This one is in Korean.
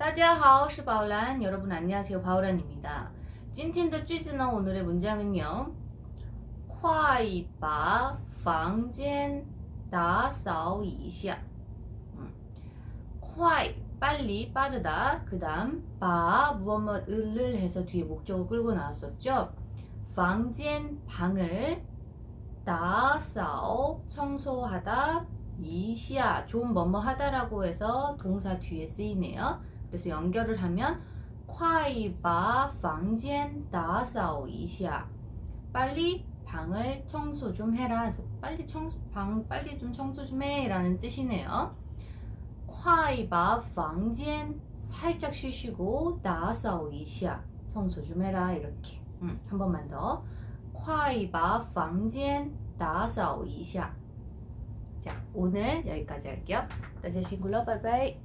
大家好,是宝兰. 여러분 안녕하세요. 바오란입니다. 찐틴더 쥐즈너 오늘의 문장은요. 快把房间打扫一下. 음. 快 빨리 빠르다. 그다음 바 무엇 무엇을 해서 뒤에 목적어 끌고 나왔었죠. 房间 방을 打扫 청소하다. 이시야 좀 뭐뭐 하다라고 해서 동사 뒤에 쓰이네요. 그래서 연결을 하면 快把房间打扫一下. 빨리 방을 청소 좀 해라. 그래서 빨리 청소 방 빨리 좀 청소 좀 해라는 뜻이네요. 快把房间 살짝 쉬시고 打扫一下 청소 좀 해라 이렇게. 음, 한 번만 더. 快把房间打扫一下. 자, 오늘 여기까지 할게요. 다시 싱글러 바이바이.